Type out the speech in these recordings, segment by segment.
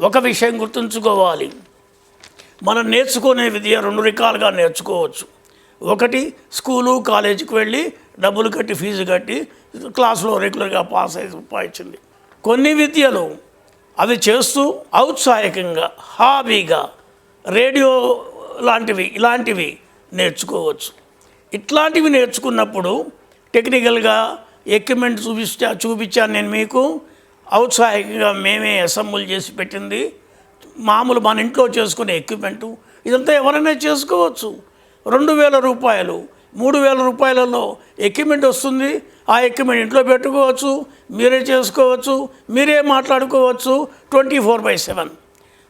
ఒక విషయం గుర్తుంచుకోవాలి. మనం నేర్చుకునే విద్య రెండు రకాలుగా నేర్చుకోవచ్చు. ఒకటి స్కూలు కాలేజీకి వెళ్ళి డబ్బులు కట్టి ఫీజు కట్టి క్లాసులో రెగ్యులర్గా పాస్ అయి పాయించింది కొన్ని విద్యలు అవి చేస్తూ ఔత్సాహికంగా హాబీగా రేడియో లాంటివి ఇలాంటివి నేర్చుకోవచ్చు. ఇట్లాంటివి నేర్చుకున్నప్పుడు టెక్నికల్గా ఎక్విప్మెంట్ చూపిస్తా చూపించాను నేను మీకు. ఔత్సాహికంగా మేమే అసెంబుల్ చేసి పెట్టింది. మామూలు మన ఇంట్లో చేసుకునే ఎక్విప్మెంటు ఇదంతా ఎవరైనా చేసుకోవచ్చు. రెండు వేల రూపాయలు మూడు వేల రూపాయలలో ఎక్విప్మెంట్ వస్తుంది. ఆ ఎక్విప్మెంట్ ఇంట్లో పెట్టుకోవచ్చు మీరే చేసుకోవచ్చు మీరే మాట్లాడుకోవచ్చు ట్వంటీ ఫోర్ బై సెవెన్.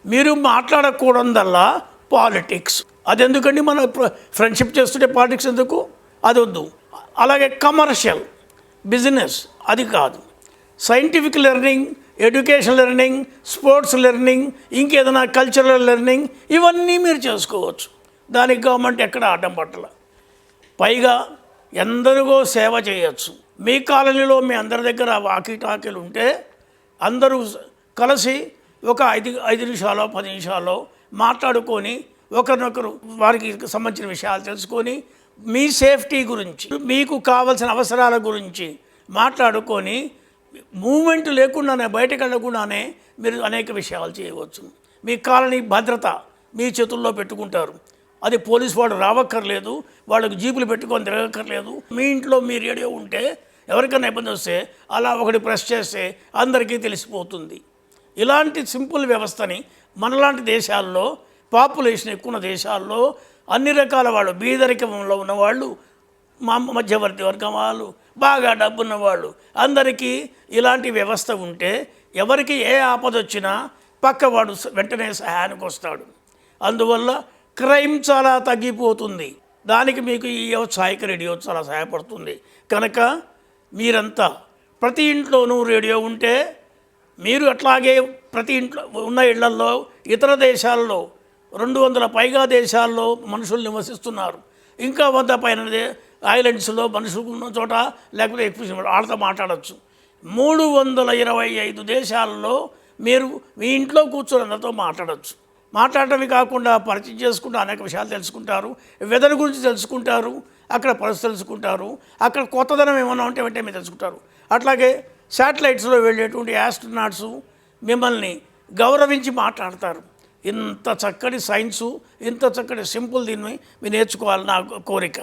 మీరు మాట్లాడకూడదల్లా పాలిటిక్స్. అది ఎందుకండి మన ఫ్రెండ్షిప్ చేస్తుంటే పాలిటిక్స్ ఎందుకు? అది వద్దు అలాగే కమర్షియల్ బిజినెస్ అది కాదు. Scientific learning education learning sports learning ఇంకేదైనా కల్చరల్ లెర్నింగ్ ఇవన్నీ మీరు చేసుకోవచ్చు. దానికి గవర్నమెంట్ ఎక్కడ ఆటం పట్టల. పైగా ఎందరిగో సేవ చేయొచ్చు. మీ కాలనీలో మీ అందరి దగ్గర వాకీటాకీలు ఉంటే అందరూ కలిసి ఒక ఐదు ఐదు నిమిషాలు పది నిమిషాలు మాట్లాడుకొని ఒకరినొకరు వారికి సంబంధించిన విషయాలు తెలుసుకొని మీ సేఫ్టీ గురించి మీకు కావలసిన అవసరాల గురించి మాట్లాడుకొని మూమెంట్ లేకుండానే బయటకు వెళ్ళకుండానే మీరు అనేక విషయాలు చేయవచ్చు. మీ కాలనీ భద్రత మీ చేతుల్లో పెట్టుకుంటారు. అది పోలీస్ వాడు రావక్కర్లేదు వాళ్ళకి జీపులు పెట్టుకొని తిరగక్కర్లేదు. మీ ఇంట్లో మీ రేడియో ఉంటే ఎవరికైనా ఇబ్బంది వస్తే అలా ఒకటి ప్రెస్ చేస్తే అందరికీ తెలిసిపోతుంది. ఇలాంటి సింపుల్ వ్యవస్థని మనలాంటి దేశాల్లో పాపులేషన్ ఎక్కువ ఉన్న దేశాల్లో అన్ని రకాల వాళ్ళు బీదరికంలో ఉన్నవాళ్ళు మా మధ్యవర్తి వర్గం వాళ్ళు బాగా డబ్బున్న వాళ్ళు అందరికీ ఇలాంటి వ్యవస్థ ఉంటే ఎవరికి ఏ ఆపద వచ్చినా పక్కవాడు వెంటనే సహాయానికి వస్తాడు. అందువల్ల క్రైమ్ చాలా తగ్గిపోతుంది. దానికి మీకు ఈ ఔత్సాహిక రేడియో చాలా సహాయపడుతుంది. కనుక మీరంతా ప్రతి ఇంట్లోనూ రేడియో ఉంటే మీరు అట్లాగే ప్రతి ఇంట్లో ఉన్న ఇళ్ళల్లో ఇతర దేశాల్లో రెండు వందల పైగా దేశాల్లో మనుషులు నివసిస్తున్నారు. ఇంకా వంద పైన దే- ఐలాండ్స్లో మనుషులు ఉన్న చోట లేకపోతే ఎక్కువ వాళ్ళతో మాట్లాడచ్చు. మూడు వందల ఇరవై ఐదు దేశాల్లో మీరు మీ ఇంట్లో కూర్చొని అందరితో మాట్లాడచ్చు. మాట్లాడటమే కాకుండా పరిచయం చేసుకుంటూ అనేక విషయాలు తెలుసుకుంటారు వెదర్ గురించి తెలుసుకుంటారు అక్కడ పరిస్థితి తెలుసుకుంటారు అక్కడ కొత్తదనం ఏమైనా ఉంటే వెంటనే మీరు తెలుసుకుంటారు. అట్లాగే శాటిలైట్స్లో వెళ్ళేటువంటి యాస్ట్రనాట్స్ మిమ్మల్ని గౌరవించి మాట్లాడతారు. ఇంత చక్కటి సైన్సు ఇంత చక్కటి సింపుల్ దీన్ని మీరు నేర్చుకోవాలని నా కోరిక.